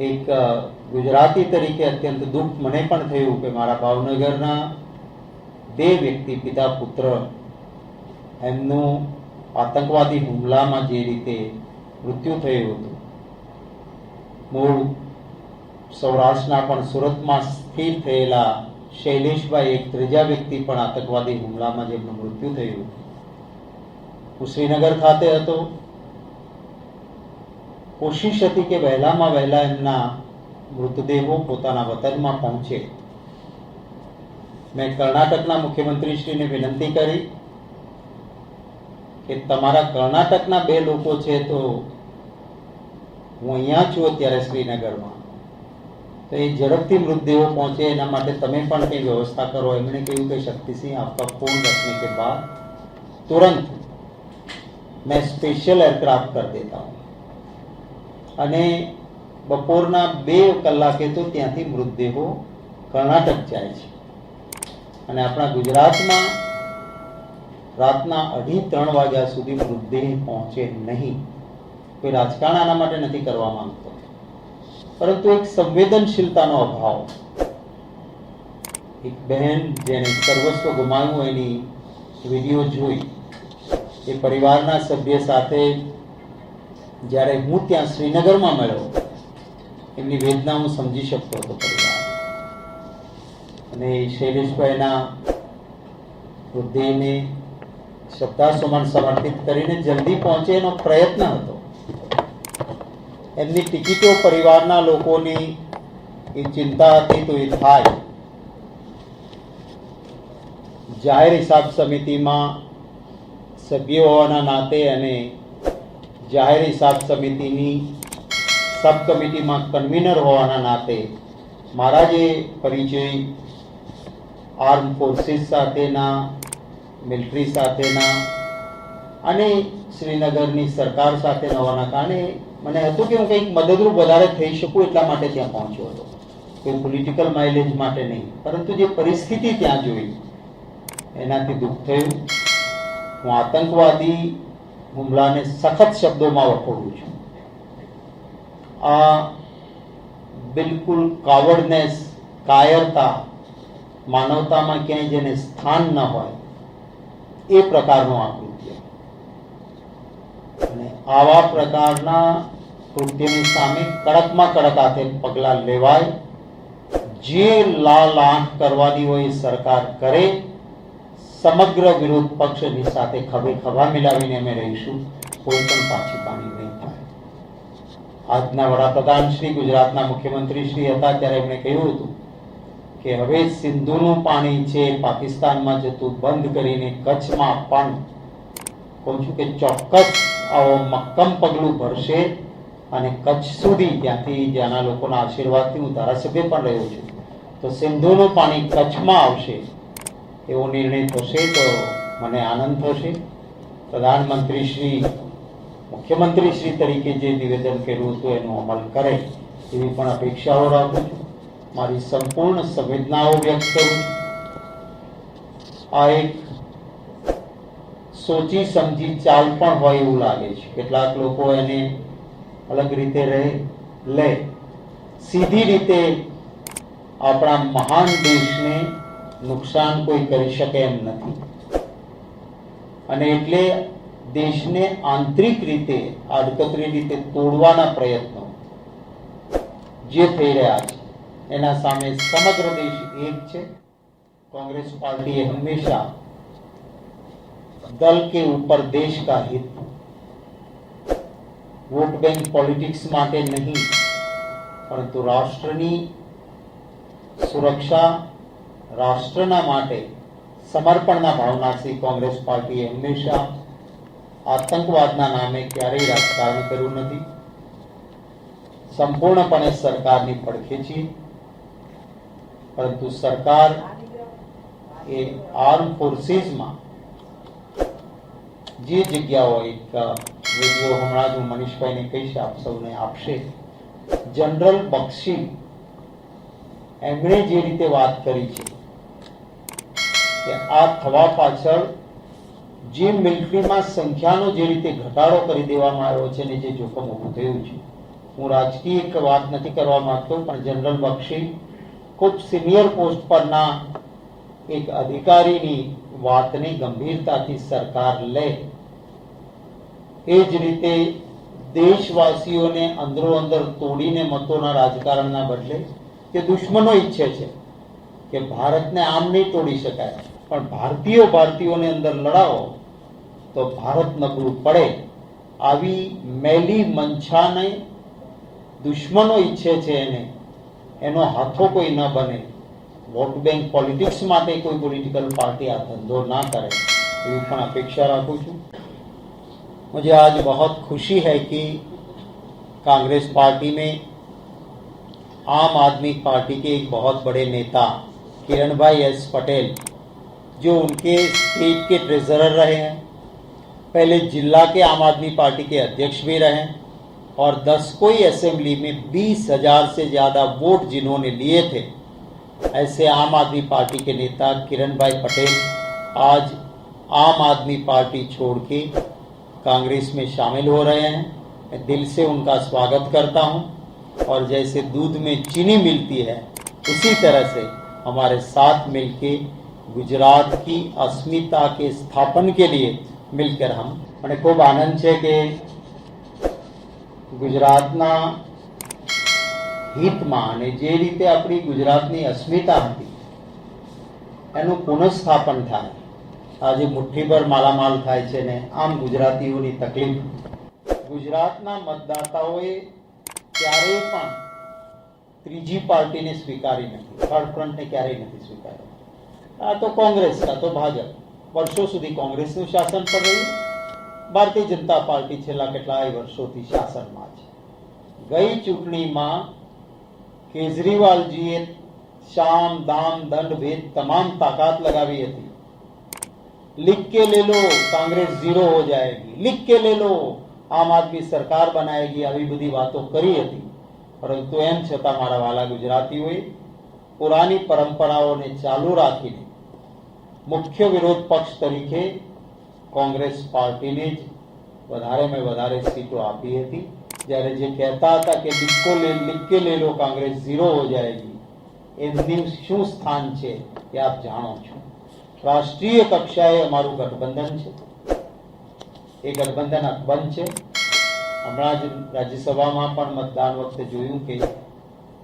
એક ગુજરાતી તરીકે અત્યંત દુઃખ મને પણ થયું કે મારા ભાવનગરના બે વ્યક્તિ, પિતા, પુત્ર, એમનું આતંકવાદી હુમલામાં જે રીતે મૃત્યુ થયું હતું. મૂળ સૌરાષ્ટ્રના પણ સુરતમાં સ્થિર થયેલા શૈલેષભાઈ, એક ત્રીજા વ્યક્તિ પણ આતંકવાદી હુમલામાં જેમનું મૃત્યુ થયું હું શ્રીનગર ખાતે હતો. कोशिश थी कि वहला में मृतदेहों वतन में पहुँचे। मैं कर्नाटक मुख्यमंत्री श्री ने विनती करी कि तमारा कर्नाटक बे लोग है तो हूँ अँ छू अत्य श्रीनगर में। तो ये झड़पती मृतदेहों पहुँचे एना तमें कई व्यवस्था करो। एम कहूँ कि शक्ति सिंह आपका फ़ोन रखने के बाद तुरंत मैं स्पेशल एयरक्राफ्ट कर देता हूँ। અને બપોરના બે કલાકે તો ત્યાંથી મૃતદેહો કર્ણાટક જાય છે. અને આપણા ગુજરાતમાં રાતના અઢી ત્રણ વાગ્યા સુધી મૃતદેહ પહોંચે નહીં. કોઈ રાજકારણ આના માટે નથી કરવા માંગતો. પરંતુ એક સંવેદનશીલતાનો અભાવ. એક બહેન જેને સર્વસ્વ ગુમાવ્યું એની વીડિયો જોઈ. એ પરિવારના સભ્ય સાથે જ્યારે હું ત્યાં શ્રીનગરમાં મળ્યો, એમની વેદના હું સમજી શકતો હતો પરિવાર. અને શૈલેષભાઈના હૃદયને શ્રદ્ધાસુમન સમર્પિત કરીને જલ્દી પહોંચે એનો પ્રયત્ન હતો. એમની ટિકિટો પરિવારના લોકોની, એ ચિંતા હતી તો એ થાય. જાહેર હિસાબ સમિતિમાં સભ્ય હોવાના નાતે અને જાહેર હિસાબ સમિતિની સબ કમિટીમાં કન્વીનર હોવાના નાતે મારા જે પરિચય આર્મ ફોર્સિસ સાથેના મિલિટરી સાથેના અને શ્રીનગરની સરકાર સાથે હોવાના કારણે મને હતું કે હું કંઈક મદદરૂપ વધારે થઈ શકું એટલા માટે ત્યાં પહોંચ્યો હતો. કોઈ પોલિટિકલ માઇલેજ માટે નહીં, પરંતુ જે પરિસ્થિતિ ત્યાં જોઈ, એનાથી દુઃખ થયું. હું આતંકવાદી હુમલાને સખત શબ્દોમાં વખોડું છું. આ બિલકુલ કાવડનેસ કાયરતા, માનવતામાં ક્યાંય જેને સ્થાન ન હોય, એ પ્રકારનું આ કૃત્ય. અને આવા પ્રકારના કૃત્યની સામે કડકમાં કડક હાથે પગલાં લેવાય. જે લાલ આંખ કરવાની હોય સરકાર કરે સમગ્ર વિરોધ પક્ષની સાથે ખભે ખભા મિલાવીને અમે રહીશું. કોઈ પણ પાછી પાણી નહીં થાય. આજના વડાપ્રધાન શ્રી, ગુજરાતના મુખ્યમંત્રી શ્રી હતા ત્યારે એમણે કહ્યું હતું કે, હવે સિંધુનું પાણી છે, પાકિસ્તાનમાં જતું બંધ કરીને કચ્છમાં આપવાનું કહું છું કે ચોક્કસ આવો મક્કમ પગલું ભરશે અને કચ્છ સુધી ત્યાંથી જ્યાંના લોકોના આશીર્વાદથી હું ધારાસભ્ય પણ રહ્યો છું. તો સિંધુનું પાણી કચ્છમાં આવશે. એવો નિર્ણય થશે તો મને આનંદ થશે. પ્રધાનમંત્રી શ્રી મુખ્યમંત્રી શ્રી તરીકે જે નિવેદન કર્યું હતું એનો અમલ કરે એવી પણ અપેક્ષાઓ રાખું છું. મારી સંપૂર્ણ સંવેદનાઓ વ્યક્ત કરું છું. આ એક સોચી સમજી ચાલ પણ હોય એવું લાગે છે. કેટલાક લોકો એને અલગ રીતે રહે, લે. સીધી રીતે આપણા મહાન દેશને નુકસાન કોઈ કરી શકે એમ નથી અને એટલે દેશને આંતરિક રીતે આડકતરી રીતે તોડવાના પ્રયત્નો જે થઈ રહ્યા છે એના સામે સમગ્ર દેશ એક છે कांग्रेस पार्टी हमेशा दल के ऊपर देश का हित વોટ બેંક પોલિટિક્સ માટે નહીં પરંતુ રાષ્ટ્રની સુરક્ષા રાષ્ટ્રના માટે સમર્પણના ભાવનાથી કોંગ્રેસ પાર્ટીએ હંમેશા આતંકવાદના નામે ક્યારેય રાજકારણ કર્યું નથી. સંપૂર્ણપણે સરકારની પડખે છીએ. પરંતુ સરકાર એ આર્મ ફોર્સીસમાં જે જગ્યાઓ એક વીડિયો હમણાં જ હું મનીષભાઈને કહીશ, આપ સૌને આપશે. જનરલ બક્ષી એમણે જે રીતે વાત કરી છે કે આ થવા પાછળ જે મિલિટરીમાં સંખ્યાનો જે રીતે ઘટાડો કરી દેવામાં આવ્યો છે ને જે જોખમ ઊભું થયું છે. હું રાજકીય એક વાત નથી કરવા માંગતો, પણ જનરલ બક્ષી ખૂબ સિનિયર પોસ્ટ પરના એક અધિકારીની વાતને ગંભીરતાથી સરકાર લે. એ જ રીતે દેશવાસીઓને અંદરો અંદર તોડીને મતોના રાજકારણના બદલે કે દુશ્મનો ઈચ્છે છે કે ભારતને આમ નહીં તોડી શકાય પણ ભારતીયો ભારતીયોને અંદર લડાવો તો ભારત નબળું પડે આવી મેલી મંછાને દુશ્મનો ઈચ્છે છે એને એનો હાથો કોઈ ન બને वोट बैंक पॉलिटिक्स માટે કોઈ पॉलिटिकल पार्टी આ धंधो ना करे એવી પણ अपेक्षा રાખું છું मुझे आज बहुत खुशी है कि कांग्रेस पार्टी में आम आदमी पार्टी के एक बहुत बड़े नेता किरण भाई एस. पटेल, जो उनके स्टेट के ट्रेजरर रहे हैं। पहले जिला के आम आदमी पार्टी के अध्यक्ष भी रहे हैं और दस कोई असेंबली में बीस हज़ार से ज़्यादा वोट जिन्होंने लिए थे। ऐसे आम आदमी पार्टी के नेता किरण भाई पटेल आज आम आदमी पार्टी छोड़ के कांग्रेस में शामिल हो रहे हैं। मैं दिल से उनका स्वागत करता हूँ। और जैसे दूध में चीनी मिलती है उसी तरह से हमारे साथ मिलके गुजरात की अस्मिता के स्थापन के लिए मिलकर हम મને ખૂબ આનંદ છે કે ગુજરાતના હિતમાં અને જે રીતે આપણી ગુજરાતની અસ્મિતા હતી એનું પુનઃસ્થાપન થાય આજે મુઠ્ઠીભર માલામાલ થાય છે ને આમ ગુજરાતીઓની તકલીફ ગુજરાતના મતદાતાઓએ ક્યારેય પણ ત્રીજી પાર્ટીને સ્વીકારી નથી થર્ડ ફ્રન્ટને ક્યારેય નથી સ્વીકાર્યો આ તો કોંગ્રેસ કાં તો ભાજપ વર્ષો સુધી કોંગ્રેસનું શાસન પર રહ્યું ભારતીય જનતા પાર્ટી છેલ્લા કેટલાય વર્ષોથી શાસનમાં છે ગઈ ચૂંટણીમાં કેજરીવાલજીએ શામ દામ દંડ ભેદ તમામ તાકાત લગાવી હતી लिख के ले लो कांग्रेस जीरो हो जाएगी लिख के ले लो આમ આદમી સરકાર બનાવેગી આવી બધી વાતો કરી હતી. પરંતુ એમ છતાં મારા વાલા ગુજરાતીઓએ પુરાની પરંપરાઓને ચાલુ રાખીને મુખ્ય વિરોધ પક્ષ તરીકે કોંગ્રેસ પાર્ટીને જ વધારેમાં વધારે સીટો આપી હતી. જ્યારે જે કહેતા હતા કે ડિક્કો લે, લિક્કે લે લો, કોંગ્રેસ ઝીરો હો જાયગી. એમની શું સ્થાન છે એ આપ જાણો છો. રાષ્ટ્રીય કક્ષાએ અમારું ગઠબંધન છે. એ ગઠબંધન અકબંધ છે. હમણાં જ રાજ્યસભામાં પણ મતદાન વખતે જોયું કે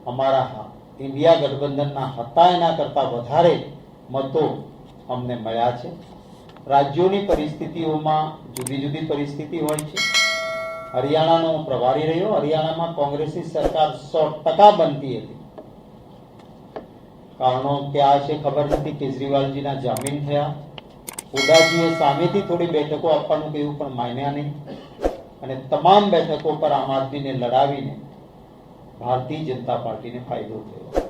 અમારા ઇન્ડિયા ગઠબંધનના હતા એના કરતાં વધારે મતો અમને મળ્યા છે. રાજ્યોની પરિસ્થિતિઓમાં જુદી જુદી પરિસ્થિતિ હોય છે. હરિયાણાનો પ્રભારી રહ્યો. હરિયાણામાં કોંગ્રેસની સરકાર સો ટકા બનતી હતી. કારણો ક્યાં છે ખબર નથી. કેજરીવાલજીના જામીન થયા. હુડાજીએ સામેથી થોડી બેઠકો આપવાનું કહ્યું પણ માન્યા નહીં. અને તમામ બેઠકો પર આમ આદમીને લડાવીને ભારતીય જનતા પાર્ટીને ફાયદો થયો.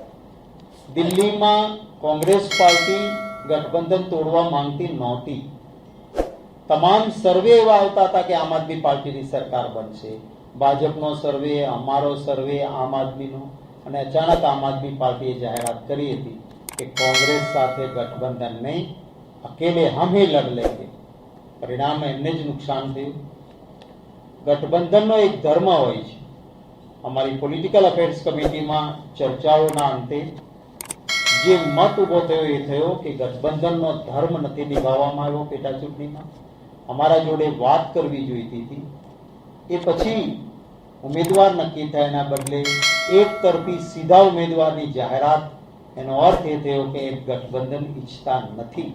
દિલ્હીમાં કોંગ્રેસ પાર્ટી ગઠબંધન તોડવા માંગતી નહોતી. તમામ સર્વે એવા આવતા હતા કે આમ આદમી પાર્ટીની સરકાર બનશે. ભાજપનો સર્વે, અમારો સર્વે, આમ આદમીનો. અને અચાનક આમ આદમી પાર્ટીએ જાહેરાત કરી હતી કે કોંગ્રેસ સાથે ગઠબંધન નહીં, અકેલે હમ ही લડ લેંગે. પરિણામ એમને જ નુકસાન થયું. ગઠબંધનનો એક ધર્મ હોય છે. અમારી પોલિટિકલ અફેર્સ કમિટીમાં ચર્ચાઓના અંતે જે મત ઊભો થયો એ થયો કે ગઠબંધનનો ધર્મ નથી નિભાવવામાં આવ્યો પેટા ચૂંટણીમાં. અમારા જોડે વાત કરવી જોઈતી હતી. એ પછી ઉમેદવાર નક્કી થયા એના બદલે એક તરફી સીધા ઉમેદવારની જાહેરાત. એનો અર્થ એ થયો કે એક ગઠબંધન ઈચ્છતા નથી.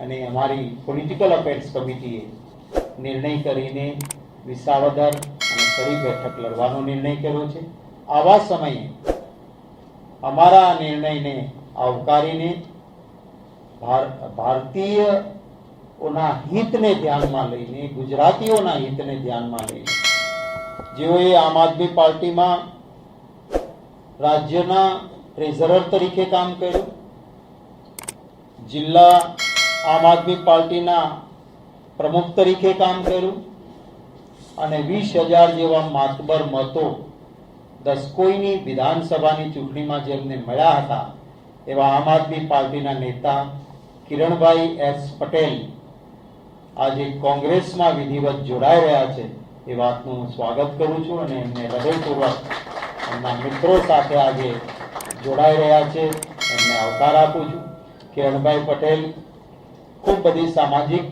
અને અમારી પોલિટિકલ અફેર્સ કમિટીએ નિર્ણય કરીને વિસાવદર અને ફરી બેઠક લડવાનો નિર્ણય કર્યો છે. આવા સમયે અમારા નિર્ણયને આવકારીને ભારતીય ઓના હિતને ધ્યાનમાં લઈને, ગુજરાતીઓના હિતને ધ્યાનમાં લઈને, જેઓએ આમ આદમી પાર્ટીમાં રાજ્યના ટ્રેઝરર તરીકે કામ કર્યું, જિલ્લા આમ આદમી પાર્ટીના પ્રમુખ તરીકે કામ કર્યું અને વીસ હજાર જેવા માતબર મતો દસકોઈની વિધાનસભાની ચૂંટણીમાં જેમને મળ્યા હતા, એવા આમ આદમી પાર્ટીના નેતા કિરણભાઈ એસ પટેલ આજે કોંગ્રેસમાં વિધિવત જોડાઈ રહ્યા છે. એ વાતનું હું સ્વાગત કરું છું અને એમને હૃદયપૂર્વક એમના મિત્રો સાથે આજે જોડાઈ રહ્યા છે. એમને આવકાર આપું છું. કિરણભાઈ પટેલ ખૂબ બધી સામાજિક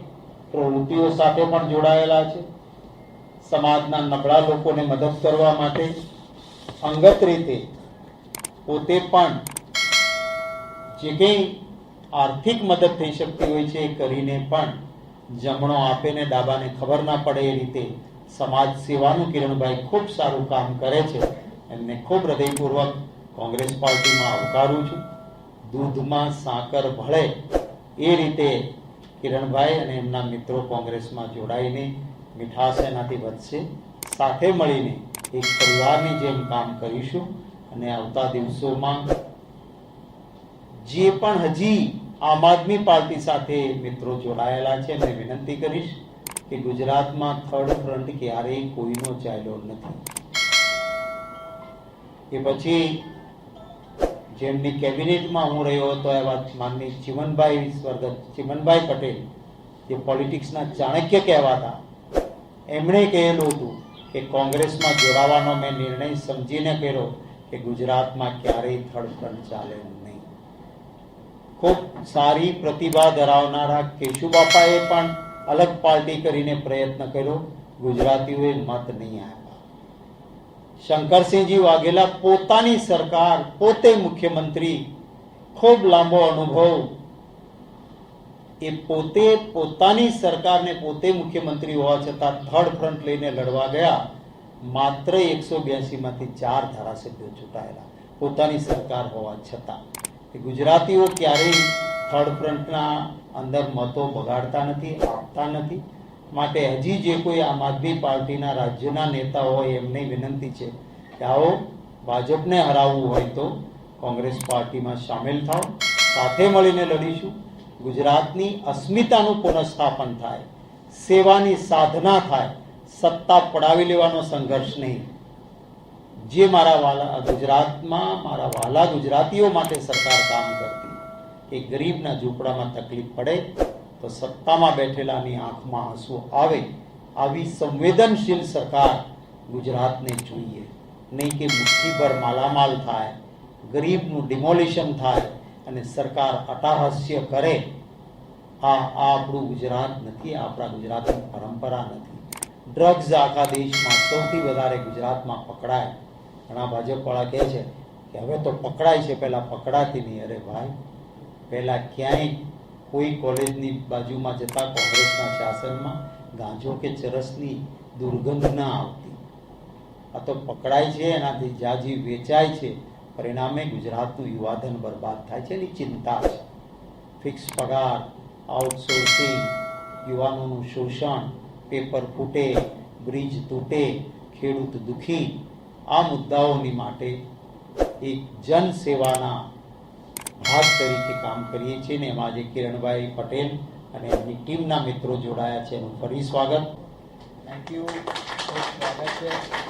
પ્રવૃત્તિઓ સાથે પણ જોડાયેલા છે. સમાજના નબળા લોકોને મદદ કરવા માટે અંગત રીતે પોતે પણ જે કંઈ આર્થિક મદદ થઈ શકતી હોય છે એ કરીને પણ જમણો આપે ને ડાબાને ખબર ના પડે એ રીતે સમાજ સેવાનું કિરણભાઈ ખૂબ સારું કામ કરે છે. એમને ખૂબ હૃદયપૂર્વક કોંગ્રેસ પાર્ટીમાં આવકારું છું. દૂધમાં સાકર ભળે એ રીતે કિરણભાઈ અને એમના મિત્રો કોંગ્રેસમાં જોડાઈને મીઠાશ એનાથી વધશે. સાથે મળીને એક પરિવારની જેમ કામ કરીશું અને આવતા દિવસોમાં જે પણ હજી આમ આદમી પાર્ટી સાથે મિત્રો જોડાયેલા છે, એમને વિનંતી કરીશ કે ગુજરાતમાં થર્ડ ફ્રન્ટ ક્યારેય કોઈનો ચાલ્યો નથી. એ પછી જેમની કેબિનેટમાં હું રહ્યો હતો એવા માનની ચિમનભાઈ સ્વર્ગત, ચિમનભાઈ પટેલ, જે પોલિટિક્સના ચાણક્ય કહેવાતા એમણે કહેલું હતું કે કોંગ્રેસમાં જોડાવાનો મેં નિર્ણય સમજીને કર્યો કે ગુજરાતમાં ક્યારેય થર્ડ ચાલે નહીં. ખૂબ સારી પ્રતિભા ધરાવનારા કેશુબાપાએ પણ અલગ પાર્ટી કરીને પ્રયત્ન કર્યો. ગુજરાતીઓએ મત નહીં આપ્યા. શંકરસિંહજી વાઘેલા પોતાની સરકાર, પોતે મુખ્યમંત્રી, ખૂબ લાંબો અનુભવ એ પોતે પોતાની સરકારને પોતે મુખ્યમંત્રી હોવા છતાં થર્ડ ફ્રન્ટ લઈને લડવા ગયા. માત્ર એકસો બ્યાસીમાંથી ચાર ધારાસભ્યો ચૂંટાયેલા પોતાની સરકાર હોવા છતાં. ગુજરાતીઓ ક્યારેય થર્ડ ફ્રન્ટના અંદર મતો બગાડતા નથી, આપતા નથી. માટે હજી જે કોઈ આમ આદમી પાર્ટીના રાજ્યના નેતા હોય એમને વિનંતી છે કે આવો ભાજપને હરાવવું હોય તો કોંગ્રેસ પાર્ટીમાં સામેલ થાઓ. સાથે મળીને લડીશું. ગુજરાતની અસ્મિતાનું પુનઃસ્થાપન થાય, સેવાની સાધના થાય, સત્તા પડાવી લેવાનો સંઘર્ષ નહીં. જે મારા વાલા ગુજરાતમાં, મારા વાલા ગુજરાતીઓ માટે સરકાર કામ કરતી, કે ગરીબના ઝૂંપડામાં તકલીફ પડે, તો સત્તામાં બેઠેલાની આંખમાં આંસુ આવે, આવી સંવેદનશીલ સરકાર ગુજરાતને જોઈએ. નહીં કે મુઠ્ઠીભર માલામાલ થાય, ગરીબનું ડિમોલિશન થાય અને સરકાર અટાહાસ્ય કરે, આ આપણું ગુજરાત નથી, આપણા ગુજરાતની પરંપરા નથી. ડ્રગ્સ આખા દેશમાં સૌથી વધારે ગુજરાતમાં પકડાય. ઘણા ભાજપવાળા કહે છે કે હવે તો પકડાય છે, પહેલાં પકડાતી નહીં. અરે ભાઈ, પહેલાં ક્યાંય કોઈ કોલેજની બાજુમાં જતા કોંગ્રેસના શાસનમાં ગાંજો કે ચરસની દુર્ગંધ ના આવતી. આ તો પકડાય છે, એનાથી જાજી વેચાય છે. પરિણામે ગુજરાતનું યુવાધન બરબાદ થાય છે એની ચિંતા છે. ફિક્સ પગાર આઉટસોર્સિંગ યુવાનોનું શોષણ પેપર ફૂટે બ્રિજ તૂટે, ખેડૂત દુખી, આ મુદ્દાઓની માટે એક જનસેવાના ભાગ તરીકે કામ કરીએ છીએ ને એમાં આજે કિરણભાઈ પટેલ અને એમની ટીમના મિત્રો જોડાયા છે. એનું ફરી સ્વાગત. થેન્ક યુ સ્વાગત છે.